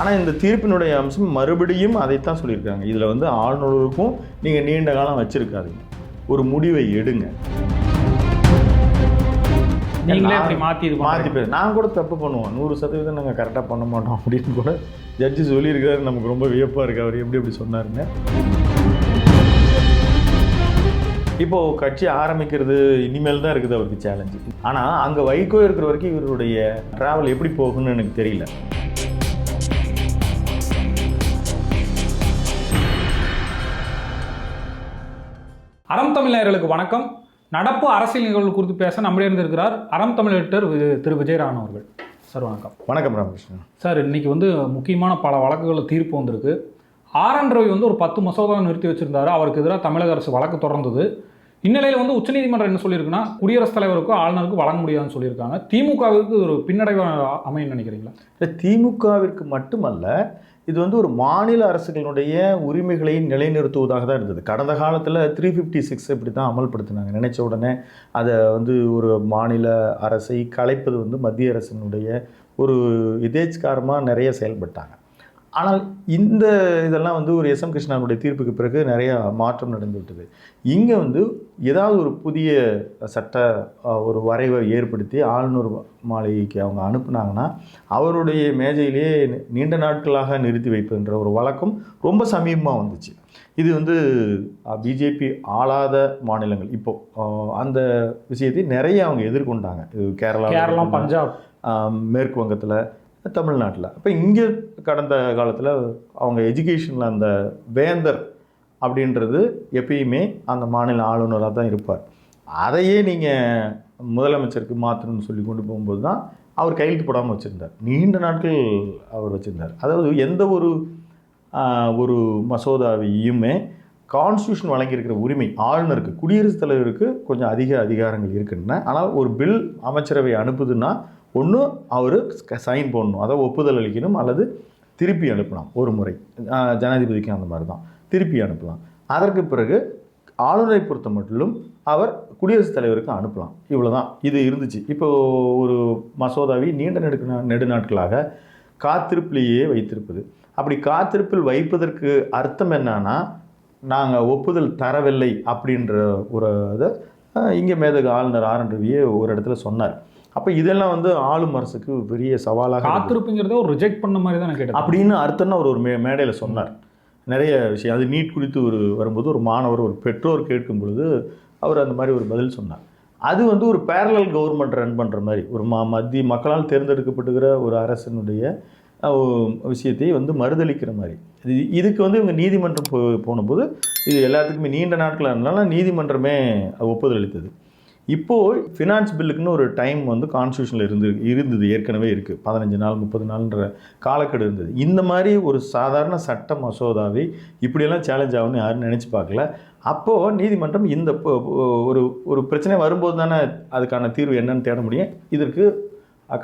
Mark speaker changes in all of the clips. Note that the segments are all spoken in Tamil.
Speaker 1: ஆனால் இந்த தீர்ப்பினுடைய அம்சம் மறுபடியும் அதைத்தான் சொல்லியிருக்காங்க. இதில் வந்து ஆளுநருக்கும் நீங்கள் நீண்ட காலம் வச்சிருக்காதீங்க. ஒரு முடிவை எடுங்க.
Speaker 2: நீங்களே அப்படி மாத்தி இது
Speaker 1: மாற்றி
Speaker 2: மாற்றி
Speaker 1: நான் கூட தப்பு பண்ணுவோம் நூறு சதவீதம் நாங்கள் கரெக்டாக பண்ண மாட்டோம் அப்படின்னு கூட ஜட்ஜி சொல்லியிருக்காரு நமக்கு ரொம்ப வியப்பாக இருக்கு அவர் எப்படி எப்படி சொன்னாருங்க இப்போது கட்சி ஆரம்பிக்கிறது இனிமேல் தான் இருக்குது அவருக்கு சேலஞ்சு ஆனால் அங்கே வைகோ இருக்கிற வரைக்கும் இவருடைய ட்ராவல் எப்படி போகும்னு எனக்கு தெரியல.
Speaker 2: அறம் தமிழர்களுக்கு வணக்கம். நடப்பு அரசியல் நிகழ்வு குறித்து பேச நம்மளே இருந்திருக்கிறார் அறம் தமிழ் எடிட்டர் திரு விஜயராகவன் அவர்கள். சார் வணக்கம்.
Speaker 1: வணக்கம் ராமகிருஷ்ணன்
Speaker 2: சார் இன்னைக்கு வந்து முக்கியமான பல வழக்குகள் தீர்ப்பு வந்திருக்கு. ஆர் என் ரவி வந்து ஒரு பத்து மசோதாவை நிறுத்தி வச்சிருந்தாரு. அவருக்கு எதிராக தமிழக அரசு வழக்கு தொடர்ந்தது. இந்நிலையில் வந்து உச்சநீதிமன்றம் என்ன சொல்லியிருக்குன்னா குடியரசுத் தலைவருக்கும் ஆளுநருக்கும் வழங்க முடியாதுன்னு சொல்லியிருக்காங்க. திமுகவுக்கு இது ஒரு பின்னடைவு அமையும் நினைக்கிறீங்களா?
Speaker 1: இந்த திமுகவிற்கு மட்டுமல்ல இது வந்து ஒரு மாநில அரசுகளுடைய உரிமைகளை நிலைநிறுத்துவதாக தான் இருந்தது. கடந்த காலத்தில் த்ரீ ஃபிஃப்டி சிக்ஸ் இப்படி தான் அமல்படுத்தினாங்க. நினைச்ச உடனே அதை வந்து ஒரு மாநில அரசை கலைப்பது வந்து மத்திய அரசினுடைய ஒரு இதேச்காரமாக நிறைய செயல்பட்டாங்க. ஆனால் இந்த இதெல்லாம் வந்து ஒரு எஸ் எம் கிருஷ்ணனுடைய தீர்ப்புக்கு பிறகு நிறைய மாற்றம் நடந்து விட்டது. இங்கே வந்து ஏதாவது ஒரு புதிய சட்ட ஒரு வரைவை ஏற்படுத்தி ஆளுநர் மாளிகைக்கு அவங்க அனுப்புனாங்கன்னா அவருடைய மேஜையிலேயே நீண்ட நாட்களாக நிறுத்தி வைப்புன்ற ஒரு வழக்கம் ரொம்ப சமீபமாக வந்துச்சு. இது வந்து பிஜேபி ஆளாத மாநிலங்கள். இப்போ அஹ், அந்த விஷயத்தை நிறைய அவங்க எதிர்கொண்டாங்க. இது கேரளா
Speaker 2: கேரளா பஞ்சாப்.
Speaker 1: மேற்கு வங்கத்தில் தமிழ்நாட்டில். அப்போ இங்கே கடந்த காலத்தில் அவங்க எஜுகேஷனில் அந்த வேந்தர் அப்படின்றது எப்பயுமே அந்த மாநில ஆளுநராக தான் இருப்பார். அதையே நீங்கள் முதலமைச்சருக்கு மாற்றணும்னு சொல்லி கொண்டு போகும்போது தான் அவர் கையெழுத்து போடாமல் வச்சுருந்தார். நீண்ட நாட்கள் அவர் வச்சுருந்தார். அதாவது எந்த ஒரு ஒரு மசோதாவையுமே கான்ஸ்டியூஷன் வழங்கியிருக்கிற உரிமை ஆளுநருக்கு குடியரசுத் தலைவருக்கு கொஞ்சம் அதிக அதிகாரங்கள் இருக்கின்றன. ஆனால் ஒரு பில் அமைச்சரவை அனுப்புதுன்னா ஒன்று அவர் சைன் போடணும். அதை ஒப்புதல் அளிக்கணும் அல்லது திருப்பி அனுப்பலாம். ஒரு முறை. ஜனாதிபதிக்கு அந்த மாதிரி தான் திருப்பி அனுப்பலாம். அதற்கு பிறகு ஆளுநரை பொறுத்த மட்டிலும் அவர் குடியரசுத் தலைவருக்கு அனுப்பலாம். இவ்வளவுதான். இது இருந்துச்சு. இப்போ ஒரு மசோதாவை நீண்ட நெடுக்க நெடு நாட்களாக காத்திருப்பிலேயே வைத்திருப்பது. அப்படி காத்திருப்பில் வைப்பதற்கு அர்த்தம் என்னன்னா நாங்கள் ஒப்புதல் தரவில்லை அப்படின்ற ஒரு இதை இங்கே மேதகு ஆளுநர் ஆர் என் ரவியே ஒரு இடத்துல சொன்னார். அப்போ இதெல்லாம் வந்து ஆளும் அரசுக்கு பெரிய சவாலாக.
Speaker 2: காத்திருப்புங்கிறத ஒரு ரிஜெக்ட் பண்ண மாதிரி தான் நான் கேட்டேன்
Speaker 1: அப்படின்னு அர்த்தம்னு அவர் ஒரு மே மேடையில் சொன்னார். நிறைய விஷயம் அது நீட் குறித்து ஒரு வரும்போது ஒரு மாணவர் ஒரு பெற்றோர் கேட்கும் பொழுது அவர் அந்த மாதிரி ஒரு பதில் சொன்னார். அது வந்து ஒரு பேரலல் கவர்மெண்ட் ரன் பண்ணுற மாதிரி ஒரு ம மத்திய மக்களால் தேர்ந்தெடுக்கப்பட்டுகிற ஒரு அரசினுடைய விஷயத்தை வந்து மறுதளிக்கிற மாதிரி. இது இதுக்கு வந்து இவங்க நீதிமன்றம் போ போனபோது இது எல்லாத்துக்குமே நீண்ட நாட்கள் இருந்தனால நீதிமன்றமே ஒப்புதல் அளித்தது. இப்போது ஃபினான்ஸ் பில்லுக்குன்னு ஒரு டைம் வந்து கான்ஸ்டியூஷனில் இருந்து இருந்தது ஏற்கனவே இருக்குது பதினஞ்சு நாள் முப்பது நாள்ன்ற காலக்கெடு இருந்தது. இந்த மாதிரி ஒரு சாதாரண சட்ட மசோதாவை இப்படியெல்லாம் சேலஞ்ச் ஆகும்னு யாரும் நினச்சி பார்க்கல. அப்போது நீதிமன்றம் இந்த ஒரு ஒரு பிரச்சனை வரும்போது தானே அதுக்கான தீர்வு என்னன்னு தேட முடியும். இதற்கு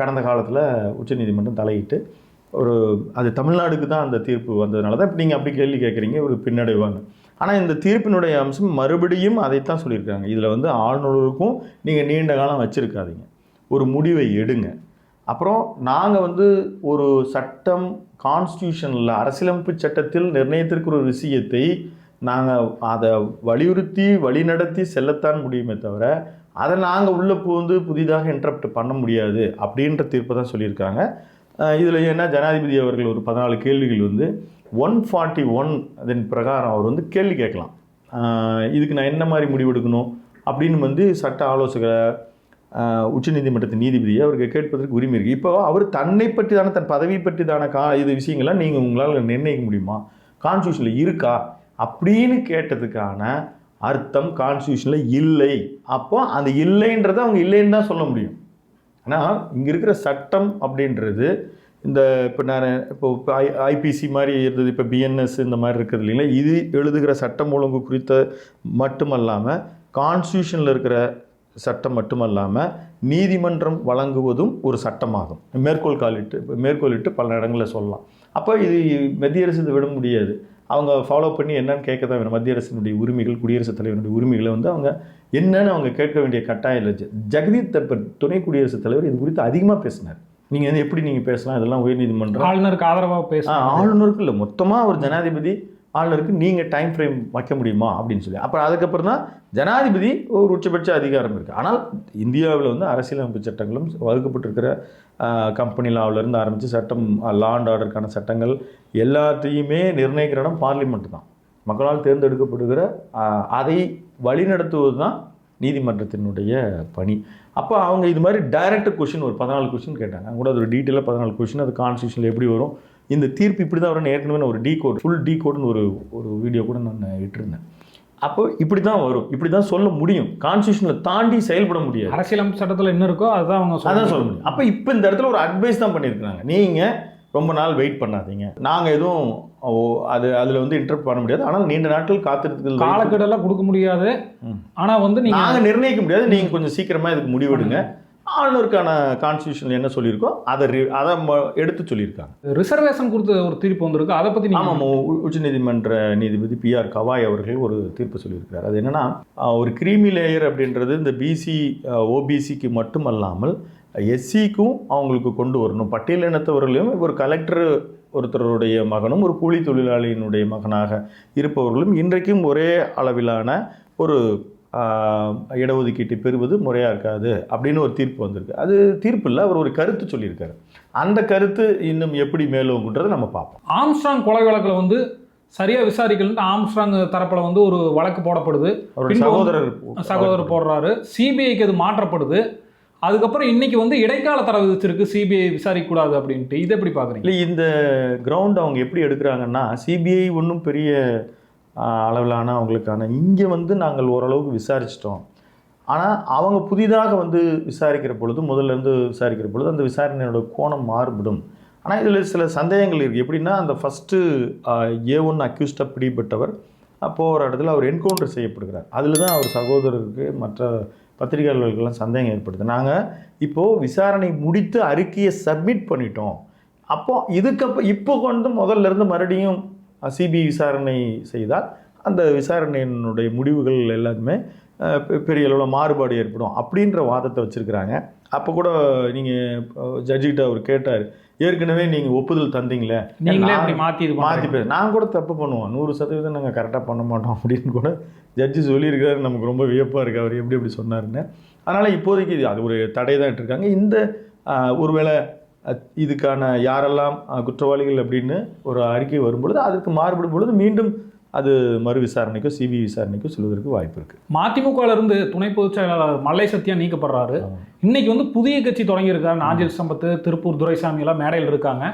Speaker 1: கடந்த காலத்தில் உச்சநீதிமன்றம் தலையிட்டு ஒரு அது தமிழ்நாடுக்கு தான் அந்த தீர்ப்பு வந்ததுனால தான். இப்போ நீங்கள் அப்படி கேள்வி கேட்குறீங்க ஒரு பின்னடைவாங்க ஆனால் இந்த தீர்ப்பினுடைய அம்சம் மறுபடியும் அதைத்தான் சொல்லியிருக்காங்க. இதில் வந்து ஆளுநருக்கும் நீங்கள் நீண்ட காலம் வச்சுருக்காதீங்க. ஒரு முடிவை எடுங்க. அப்புறம் நாங்கள் வந்து ஒரு சட்டம் கான்ஸ்டியூஷனில் அரசியலமைப்பு சட்டத்தில் நிர்ணயித்திருக்கிற ஒரு விஷயத்தை நாங்கள் அதை வலியுறுத்தி வழிநடத்தி செல்லத்தான் முடியுமே தவிர அதை நாங்கள் உள்ளே புகுந்து புதிதாக இன்டரப்ட் பண்ண முடியாது அப்படின்ற தீர்ப்பை தான் சொல்லியிருக்காங்க. இதில் என்ன? ஜனாதிபதி அவர்கள் ஒரு பதினாலு கேள்விகள் வந்து ஒன் ஃபார்ட்டி ஒன் அதன் பிரகாரம் அவர் வந்து கேள்வி கேட்கலாம். இதுக்கு நான் என்ன மாதிரி முடிவெடுக்கணும் அப்படின்னு வந்து சட்ட ஆலோசகரை உச்சநீதிமன்றத்தின் நீதிபதியை அவருக்கு கேட்பதற்கு உரிமை இருக்குது இப்போ அவர் தன்னை பற்றி தானே தன் பதவி பற்றி தானே கா இது விஷயங்கள்லாம் நீங்கள் உங்களால் நிர்ணயிக்க முடியுமா? கான்ஸ்டியூஷனில் இருக்கா? அப்படின்னு கேட்டதுக்கான அர்த்தம் கான்ஸ்டியூஷனில் இல்லை. அப்போ அந்த இல்லைன்றதை அவங்க இல்லைன்னு தான் சொல்ல முடியும். ஆனால் இங்கே இருக்கிற சட்டம் அப்படின்றது இந்த இப்போ நான் இப்போ இப்போ ஐ ஐபிசி மாதிரி இருந்தது இப்போ பிஎன்எஸ் இந்த மாதிரி இருக்குது இல்லைங்களா? இது எழுதுகிற சட்டம் ஒழுங்கு குறித்த மட்டுமல்லாமல் கான்ஸ்டியூஷனில் இருக்கிற சட்டம் மட்டுமல்லாமல் நீதிமன்றம் வழங்குவதும் ஒரு சட்டமாகும். மேற்கோள் காலிட்டு மேற்கோளிட்டு பல இடங்களில் சொல்லலாம். அப்போ இது மத்திய அரசு இதை விட முடியாது. அவங்க ஃபாலோ பண்ணி என்னன்னு கேட்க தான் வேணும். மத்திய அரசினுடைய உரிமைகள் குடியரசுத் தலைவருடைய உரிமைகளை வந்து அவங்க என்னன்னு அவங்க கேட்க வேண்டிய கட்டாயம் இல்லை. ஜெகதீப் தப்பர் துணை குடியரசுத் தலைவர் இது குறித்து அதிகமாக பேசினார். நீங்கள் வந்து எப்படி நீங்கள் பேசலாம்? இதெல்லாம் உயர்நீதிமன்றம்
Speaker 2: ஆளுநருக்கு ஆதரவாக பேச
Speaker 1: ஆளுநருக்கு இல்லை. மொத்தமாக ஒரு ஜனாதிபதி ஆளுநருக்கு நீங்கள் டைம் ஃப்ரேம் வைக்க முடியுமா? அப்படின்னு சொல்லி. அப்புறம் அதுக்கப்புறம் தான் ஜனாதிபதி ஒரு உச்சபட்ச அதிகாரம் இருக்குது ஆனால் இந்தியாவில் வந்து அரசியலமைப்பு சட்டங்களும் வகுக்கப்பட்டிருக்கிற கம்பெனி லாவிலேருந்து ஆரம்பித்து சட்டம் லா அண்ட் ஆர்டருக்கான சட்டங்கள் எல்லாத்தையுமே நிர்ணயிக்கிற இடம் பார்லிமெண்ட் தான். மக்களால் தேர்ந்தெடுக்கப்படுகிற அதை வழிநடத்துவது தான் நீதிமன்றத்தினுடைய பணி. அப்போ அவங்க இது மாதிரி டைரக்ட் கொஷின் ஒரு பதினாலு கொஷின் கேட்டாங்க. கூட அது ஒரு டீட்டெயிலாக பதினாலு கொஷின் அது கான்ஸ்டியூஷனில் எப்படி வரும்? இந்த தீர்ப்பு இப்படி தான் வரும்னு ஏற்கனவே நான் ஒரு டீ கோட் ஃபுல் டீ கோட்னு ஒரு ஒரு வீடியோ கூட நான் இட்டிருந்தேன். அப்போ இப்படி தான் வரும். இப்படி தான் சொல்ல முடியும். கான்ஸ்டியூஷனில் தாண்டி செயல்பட முடியாது.
Speaker 2: அரசியலமைப்பு சட்டத்தில் என்ன இருக்கோ அதுதான் அவங்க
Speaker 1: அதான். சொல்ல முடியும். அப்போ இப்போ இந்த இடத்துல ஒரு அட்வைஸ் தான் பண்ணியிருக்கிறாங்க. நீங்கள் ரொம்ப நாள் வெயிட் பண்ணாதீங்க. நாங்கள் எதுவும் அது அதில் வந்து இன்டர்ப்ட் பண்ண முடியாது. ஆனால் நீண்ட நாட்கள் காத்திருக்கிறது
Speaker 2: காலக்கெடுலாம் கொடுக்க முடியாது.
Speaker 1: ம்.
Speaker 2: ஆனா வந்து நீங்க
Speaker 1: நாங்கள் நிர்ணயிக்க முடியாது. நீங்கள் கொஞ்சம் சீக்கிரமாக இதுக்கு முடிவெடுங்க. ஆளுநருக்கான கான்ஸ்டியூஷன் என்ன சொல்லியிருக்கோ அதை அதை எடுத்து சொல்லியிருக்காங்க.
Speaker 2: ரிசர்வேஷன் கொடுத்த ஒரு தீர்ப்பு வந்திருக்கு. அதை பத்தி நீங்க
Speaker 1: ஆமாம் உச்சநீதிமன்ற நீதிபதி பி ஆர் கவாய் அவர்கள் ஒரு தீர்ப்பு சொல்லியிருக்கிறார். அது என்னன்னா ஒரு கிரீமி லேயர் அப்படின்றது இந்த பிசி ஓபிசிக்கு மட்டுமல்லாமல் எஸ்சிக்கும் அவங்களுக்கு கொண்டு வரணும். பட்டியலினத்தவர்களையும் ஒரு கலெக்டர் ஒருத்தருடைய மகனும் ஒரு கூலி தொழிலாளியினுடைய மகனாக இருப்பவர்களும் இன்றைக்கும் ஒரே அளவிலான ஒரு இடஒதுக்கீட்டை பெறுவது முறையாக இருக்காது அப்படின்னு ஒரு தீர்ப்பு வந்திருக்கு. அது தீர்ப்பு இல்லை அவர் ஒரு கருத்து சொல்லியிருக்காரு. அந்த கருத்து இன்னும் எப்படி மேலோங்குன்றதை நம்ம பார்ப்போம்.
Speaker 2: ஆம்ஸ்ட்ராங் கொலை வழக்குல வந்து சரியா விசாரிக்கலன்ட்டு ஆம்ஸ்ட்ராங் தரப்புல வந்து ஒரு வழக்கு போடப்படுது.
Speaker 1: சகோதரர்
Speaker 2: சகோதரர் போடுறாரு. சிபிஐக்கு அது மாற்றப்படுது. அதுக்கப்புறம் இன்னைக்கு வந்து இடைக்கால தர விதிச்சிருக்கு சிபிஐ விசாரிக்கக்கூடாது அப்படின்ட்டு. இதை எப்படி பார்க்குறீங்க
Speaker 1: இல்லை இந்த கிரவுண்ட் அவங்க எப்படி எடுக்கிறாங்கன்னா சிபிஐ ஒன்றும் பெரிய அளவிலான அவங்களுக்கான இங்கே வந்து நாங்கள் ஓரளவுக்கு விசாரிச்சிட்டோம். ஆனால் அவங்க புதிதாக வந்து விசாரிக்கிற பொழுது முதல்ல இருந்து விசாரிக்கிற பொழுது அந்த விசாரணையோட கோணம் மாறுபடும். ஆனால் இதில் சில சந்தேகங்கள் இருக்குது எப்படின்னா அந்த ஃபஸ்ட்டு ஏ ஒன் அக்யூஸ்டாக பிடிபட்டவர் போகிற ஒரு இடத்துல அவர் என்கவுண்டர் செய்யப்படுகிறார். அதில் தான் அவர் சகோதரருக்கு மற்ற பத்திரிகையாளர்களுக்கெல்லாம் சந்தேகம் ஏற்படுது. நாங்கள் இப்போது விசாரணை முடித்து அறிக்கையை சப்மிட் பண்ணிட்டோம். அப்போ இதுக்கப்போ இப்போ கொண்டு முதல்ல இருந்து மறுபடியும் சிபிஐ விசாரணை செய்தால் அந்த விசாரணையினுடைய முடிவுகள் எல்லாத்துமே பெ- பெரிய அளவில் மாறுபாடு ஏற்படும் அப்படின்ற வாதத்தை வச்சுருக்கிறாங்க. அப்போ கூட நீங்கள் ஜட்ஜிக்கிட்ட அவர் கேட்டார் ஏற்கனவே நீங்கள் ஒப்புதல் தந்தீங்களே.
Speaker 2: நீங்களே அப்படி
Speaker 1: மாற்றி
Speaker 2: பண்றீங்க.
Speaker 1: பேச நான் கூட தப்பு பண்ணுவோம் நூறு சதவீதம் நாங்கள் கரெக்டாக பண்ண மாட்டோம் அப்படின்னு கூட ஜட்ஜி சொல்லியிருக்காரு. நமக்கு ரொம்ப வியப்பாக இருக்குது அவர் எப்படி எப்படி சொன்னாருன்னு. அதனால் இப்போதைக்கு இது அது ஒரு தடை தான் இட்டிருக்காங்க. இந்த ஒருவேளை இதுக்கான யாரெல்லாம் குற்றவாளிகள் அப்படின்னு ஒரு அறிக்கை வரும்பொழுது அதற்கு மாறுபடும் பொழுது மீண்டும் அது மறு விசாரணைக்கோ சிபிஐ விசாரணைக்கோ செல்வதற்கு வாய்ப்பு இருக்குது
Speaker 2: மதிமுகல இருந்து துணை பொதுச் செயலாளர் மல்லை சத்யா நீக்கப்படுறாரு. இன்னைக்கு வந்து புதிய கட்சி தொடங்கியிருக்காரு நாஞ்சில் சம்பத்து திருப்பூர் துரைசாமி எல்லாம் மேடையில் இருக்காங்க.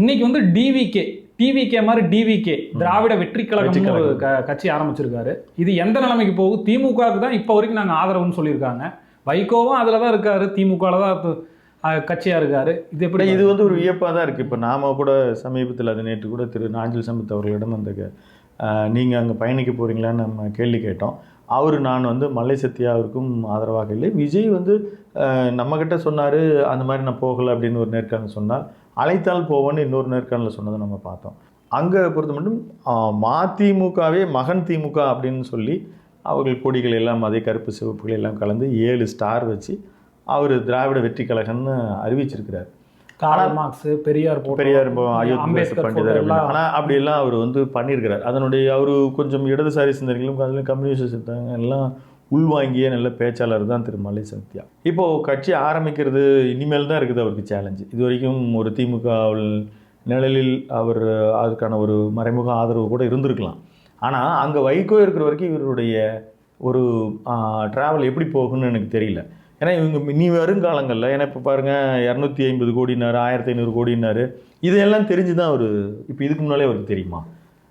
Speaker 2: இன்னைக்கு வந்து டிவிகே டிவிகே மாதிரி டிவிகே திராவிட வெற்றி கழகம்னு ஒரு கட்சி ஆரம்பிச்சிருக்காரு. இது எந்த நிலைமைக்கு போகும் திமுகவுக்கு தான் இப்போ வரைக்கும் நாங்கள் ஆதரவுன்னு சொல்லியிருக்காங்க. வைகோவும் அதில் தான் இருக்காரு. திமுகவில் தான் இப்ப, அஹ், கட்சியா இருக்காரு. இது எப்படி
Speaker 1: இது வந்து ஒரு வியப்பாக தான் இருக்குது இப்போ நாம கூட சமீபத்தில் அது நேற்று கூட திரு நாஞ்சில் சம்பத் அவர்களிடம் அந்த நீங்கள் அங்கே பயணிக்க போகிறீங்களான்னு நம்ம கேள்வி கேட்டோம். அவர் நான் வந்து மல்லை சத்யாவிற்கும் ஆதரவாக இல்லை. விஜய் வந்து நம்மக்கிட்ட சொன்னார் அந்த மாதிரி நான் போகலை அப்படின்னு ஒரு நேர்காணல் சொன்னால் அழைத்தால் போவோன்னு இன்னொரு நேர்காணலில் சொன்னதை நம்ம பார்த்தோம். அங்கே பொறுத்த மட்டும் மதிமுகவே மகன் திமுக அப்படின்னு சொல்லி அவர்கள் கொடிகள் எல்லாம் அதே கருப்பு சிவப்புகள் எல்லாம் கலந்து ஏழு ஸ்டார் வச்சு அவர் திராவிட வெற்றி கழகம்னு அறிவிச்சிருக்கிறார்.
Speaker 2: காரல் மார்க்ஸ் பெரியார்
Speaker 1: பெரியார்
Speaker 2: அம்பேத்கர்
Speaker 1: பண்டிதர் ஆனால் அப்படியெல்லாம் அவர் வந்து பண்ணியிருக்கிறார். அதனுடைய அவர் கொஞ்சம் இடதுசாரி சிந்தனைகளும் அதில் கம்யூனிஸ்ட் சிந்தனை எல்லாம் உள்வாங்கிய நல்ல பேச்சாளர் தான் திரு. மலை சத்யா இப்போது கட்சி ஆரம்பிக்கிறது இனிமேல் தான் இருக்குது அவருக்கு சேலஞ்சு இது வரைக்கும் ஒரு திமுக நிழலில் அவர் அதுக்கான ஒரு மறைமுக ஆதரவு கூட இருந்திருக்கலாம். ஆனால் அங்கே வைகோ இருக்கிற வரைக்கும் இவருடைய ஒரு ட்ராவல் எப்படி போகும்னு எனக்கு தெரியல. ஏன்னா இவங்க இனி வருங்காலங்களில் ஏன்னா இப்போ பாருங்கள் இரநூத்தி ஐம்பது கோடினாரு ஆயிரத்தி ஐநூறு கோடினாரு இதையெல்லாம் தெரிஞ்சு தான் அவர் இப்போ இதுக்கு முன்னாலே அவருக்கு தெரியுமா?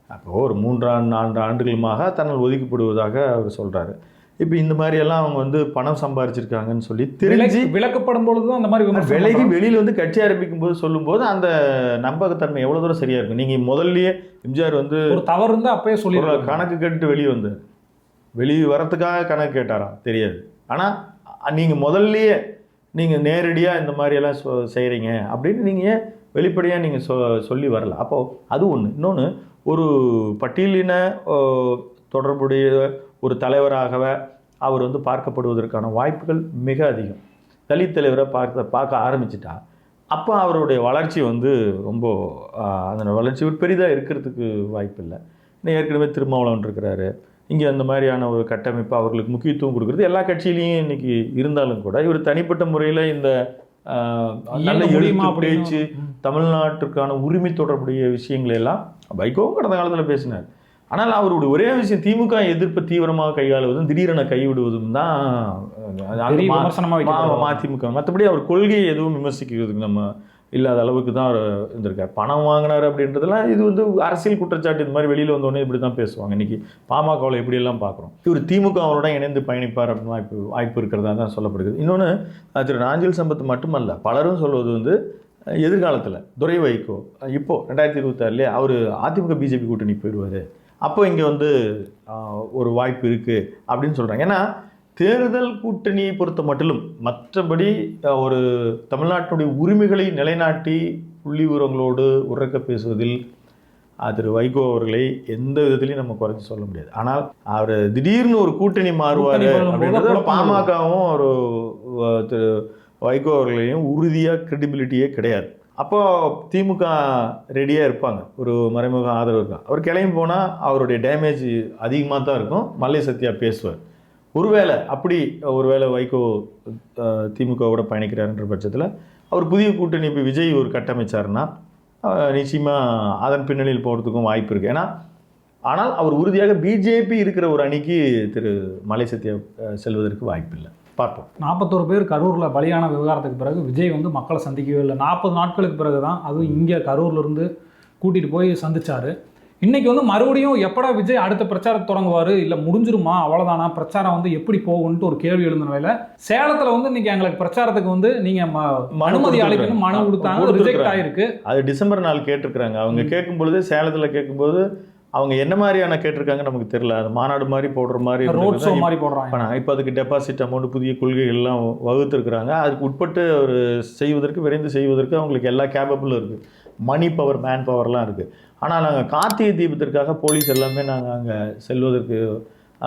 Speaker 1: அப்போது ஒரு மூன்றாண்டு நான்கு ஆண்டுகளுமாக தன்னால் ஒதுக்கப்படுவதாக அவர் சொல்கிறாரு இப்போ இந்த மாதிரியெல்லாம் அவங்க வந்து பணம் சம்பாரிச்சிருக்காங்கன்னு சொல்லி தெரிஞ்சு
Speaker 2: விலக்கப்படும் பொழுது அந்த மாதிரி
Speaker 1: விலகி. வெளியில் வந்து கட்சி ஆரம்பிக்கும் போது சொல்லும்போது அந்த நம்பகத்தன்மை எவ்வளோ தூரம் சரியாக இருக்கும் நீங்கள் முதல்லயே எம்ஜிஆர் வந்து
Speaker 2: ஒரு தவறு இருந்தா அப்பயே சொல்லிடுறாங்க
Speaker 1: கணக்கு கேட்டுட்டு வெளியே வந்தார். வெளியே வரத்துக்காக கணக்கு கேட்டாரா தெரியாது. ஆனால் நீங்கள் முதல்லையே நீங்கள் நேரடியாக இந்த மாதிரியெல்லாம் சொ செய்கிறீங்க அப்படின்னு நீங்கள் ஏன் வெளிப்படையாக நீங்கள் சொ சொல்லி வரல? அப்போது அது ஒன்று இன்னொன்று ஒரு பட்டியலின தொடர்புடைய ஒரு தலைவராகவ அவர் வந்து பார்க்கப்படுவதற்கான வாய்ப்புகள் மிக அதிகம். தலித் தலைவரை பார்க்க பார்க்க ஆரம்பிச்சிட்டா அப்போ அவருடைய வளர்ச்சி வந்து ரொம்ப அதனோட அந்த வளர்ச்சி ஒரு பெரிதாக இருக்கிறதுக்கு வாய்ப்பில்லை. இன்னும் ஏற்கனவே திருமாவளவன் இருக்கிறாரு. இங்கே அந்த மாதிரியான ஒரு கட்டமைப்பு அவர்களுக்கு முக்கியத்துவம் கொடுக்குறது. எல்லா கட்சியிலையும் இன்னைக்கு இருந்தாலும் கூட இவர் தனிப்பட்ட முறையில் இந்த நல்ல
Speaker 2: அப்படின்னு
Speaker 1: பேச்சு தமிழ்நாட்டிற்கான உரிமை தொடர்புடைய விஷயங்களை எல்லாம் வைகோவும் கடந்த காலத்தில் பேசினார். ஆனால் அவருடைய ஒரே விஷயம் திமுக எதிர்ப்பு தீவிரமாக கையாளுவதும் திடீரென கைவிடுவதும் தான். மதிமுக மற்றபடி அவர் கொள்கையை எதுவும் விமர்சிக்கிறதுக்கு நம்ம இல்லாத அளவுக்கு தான் அவர் இருந்திருக்கார். பணம் வாங்கினார் அப்படின்றதுலாம் இது வந்து அரசியல் குற்றச்சாட்டு. இந்த மாதிரி வெளியில் வந்தோடனே இப்படி தான் பேசுவாங்க. இன்னைக்கு பாமகவில் எப்படியெல்லாம் பார்க்குறோம். இவர் திமுக அவரோட இணைந்து பயணிப்பார் அப்படின்னு வாய்ப்பு வாய்ப்பு இருக்கிறதா தான் சொல்லப்படுகிறது. இன்னொன்று திரு நாஞ்சில் சம்பத் மட்டுமல்ல பலரும் சொல்வது வந்து எதிர்காலத்தில் துரை வைகோ இப்போது ரெண்டாயிரத்தி இருபத்தாறுலேயே அவர் அதிமுக பிஜேபி கூட்டணி போயிடுவார். அப்போ இங்கே வந்து ஒரு வாய்ப்பு இருக்குது அப்படின்னு சொல்கிறாங்க ஏன்னா தேர்தல் கூட்டணியை பொறுத்த மட்டிலும் மற்றபடி ஒரு தமிழ்நாட்டினுடைய உரிமைகளை நிலைநாட்டி புள்ளி விவரங்களோடு உறக்க பேசுவதில் திரு வைகோ அவர்களை எந்த விதத்திலையும் நம்ம குறைச்சி சொல்ல முடியாது. ஆனால் அவர் திடீர்னு ஒரு கூட்டணி மாறுவார் அப்படின்றது பாமகவும் ஒரு திரு வைகோ அவர்களையும் உறுதியாக கிரெடிபிலிட்டியே கிடையாது. அப்போ திமுக ரெடியாக இருப்பாங்க. ஒரு மறைமுக ஆதரவு இருக்கும் அவர் கிளம்பி போனால் அவருடைய டேமேஜ் அதிகமாக தான் இருக்கும். மல்லை சத்யா பேசுவார். ஒருவேளை அப்படி ஒருவேளை வைகோ திமுகவோட பயணிக்கிறாருன்ற பட்சத்தில் அவர் புதிய கூட்டணி இப்போ விஜய் ஒரு கட்டமைச்சாருன்னா நிச்சயமாக அதன் பின்னணியில் போகிறதுக்கும் வாய்ப்பு இருக்குது ஏன்னா ஆனால் அவர் உறுதியாக பிஜேபி இருக்கிற ஒரு அணிக்கு திரு மலை சத்யா செல்வதற்கு வாய்ப்பில்லை பார்ப்போம்.
Speaker 2: நாற்பத்தோரு பேர் கரூரில் பலியான விவகாரத்துக்கு பிறகு விஜய் வந்து மக்களை சந்திக்கவே இல்லை. நாற்பது நாட்களுக்கு பிறகு தான் அதுவும் இங்கே கரூர்லேருந்து கூட்டிகிட்டு போய் சந்தித்தார் இன்னைக்கு வந்து மறுபடியும் எப்படா விஜய் அடுத்த பிரச்சாரத்தை தொடங்குவார்? இல்லை முடிஞ்சிருமா? அவ்வளோதானா பிரச்சாரம் வந்து எப்படி போகும்ன்ட்டு ஒரு கேள்வி எழுந்த நிலையில சேலத்தில் வந்து இன்னைக்கு எங்களுக்கு பிரச்சாரத்துக்கு வந்து நீங்கள் அனுமதி. அளிக்கணும் மனு கொடுத்தாங்க. ரிஜெக்ட் ஆயிருக்கு.
Speaker 1: அது டிசம்பர் நாள் கேட்டிருக்கிறாங்க. அவங்க கேட்கும் பொழுது சேலத்தில் கேட்கும்போது அவங்க என்ன மாதிரியான கேட்டிருக்காங்க நமக்கு தெரியல. அது மாநாடு மாதிரி போடுற மாதிரி
Speaker 2: ரோட் ஷோ? மாதிரி போடுறாங்க.
Speaker 1: இப்போ அதுக்கு டெபாசிட் அமௌண்ட் புதிய கொள்கைகள் எல்லாம் வகுத்துருக்குறாங்க. அதுக்கு உட்பட்டு ஒரு செய்வதற்கு விரைந்து செய்வதற்கு அவங்களுக்கு எல்லா கேபபிளும் இருக்குது மணி பவர் மேன் பவர்லாம் இருக்குது ஆனால் நாங்கள் கார்த்திகை தீபத்திற்காக போலீஸ் எல்லாமே நாங்கள் அங்கே செல்வதற்கு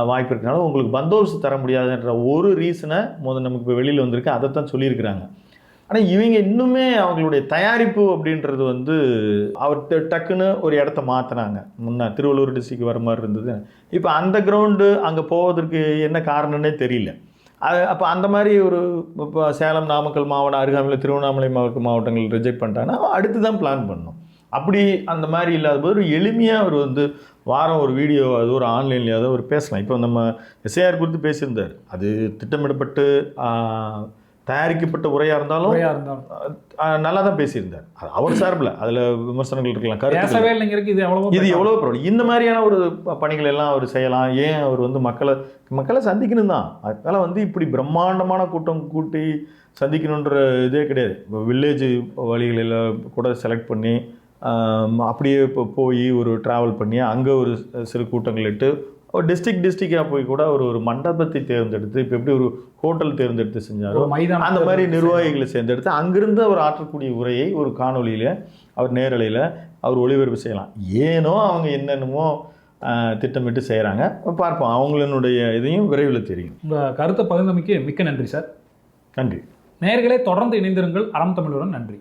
Speaker 1: வாய்ப்பு இருக்கனால உங்களுக்கு பந்தோபஸ்து தர முடியாதுன்ற ஒரு ரீசனை முதல் நமக்கு இப்போ வெளியில் வந்திருக்கு. அதை தான் சொல்லியிருக்கிறாங்க. ஆனால் இவங்க இன்னுமே அவங்களுடைய தயாரிப்பு அப்படின்றது வந்து அவர் டக்குன்னு ஒரு இடத்த மாற்றினாங்க முன்ன திருவள்ளூர் டிஸ்ட்ரிக்ட் வர மாதிரி இருந்தது. இப்போ அந்த கிரவுண்டு அங்கே போவதற்கு என்ன காரணம்னே தெரியல. அது அப்போ அந்த மாதிரி ஒரு இப்போ சேலம் நாமக்கல் மாவட்டம் அருகாமையில் திருவண்ணாமலை மாவட்ட மாவட்டங்கள் ரிஜெக்ட் பண்ணிட்டாங்கன்னா அடுத்து தான் பிளான் பண்ணணும் அப்படி அந்த மாதிரி இல்லாத போது ஒரு எளிமையாக அவர் வந்து வாரம் ஒரு வீடியோ அது ஒரு ஆன்லைன்லையாவது அவர் பேசலாம். இப்போ நம்ம எஸ்ஐஆர் குறித்து பேசியிருந்தார். அது திட்டமிடப்பட்டு தயாரிக்கப்பட்ட உரையாக இருந்தாலும் நல்லா தான் பேசியிருந்தார். அது அவர் சார்பில் அதில் விமர்சனங்கள் இருக்கலாம் கருத்து
Speaker 2: இது
Speaker 1: எவ்வளோ பரவாயில்ல. இந்த மாதிரியான ஒரு பணிகள் எல்லாம் அவர் செய்யலாம். ஏன் அவர் வந்து மக்களை மக்களை சந்திக்கணும் தான். அதனால வந்து இப்படி பிரம்மாண்டமான கூட்டம் கூட்டி சந்திக்கணுன்ற இதே கிடையாது. இப்போ வில்லேஜ் வழிகளில் கூட செலக்ட் பண்ணி அப்படியே இப்போ போய் ஒரு ட்ராவல் பண்ணி அங்கே ஒரு சிறு கூட்டங்கள் இட்டு ஒரு டிஸ்ட்ரிக்ட் டிஸ்ட்ரிக்டாக போய் கூட ஒரு ஒரு மண்டபத்தை தேர்ந்தெடுத்து இப்போ எப்படி ஒரு ஹோட்டல் தேர்ந்தெடுத்து செஞ்சாரோ
Speaker 2: மைதானம்
Speaker 1: அந்த மாதிரி நிர்வாகிகளை சேர்ந்தெடுத்து அங்கிருந்து அவர் ஆற்றக்கூடிய உரையை ஒரு காணொளியில் அவர் நேரலையில் அவர் ஒளிபரப்பு செய்யலாம். ஏனோ அவங்க என்னென்னமோ திட்டமிட்டு செய்கிறாங்க பார்ப்போம். அவங்களினுடைய இதையும் விரைவில் தெரியும்.
Speaker 2: உங்கள் கருத்தை பகிர்ந்தமைக்கு மிக்க நன்றி சார்.
Speaker 1: நன்றி.
Speaker 2: நேயர்களே தொடர்ந்து இணைந்திருங்கள். அறம் தமிழுடன் நன்றி.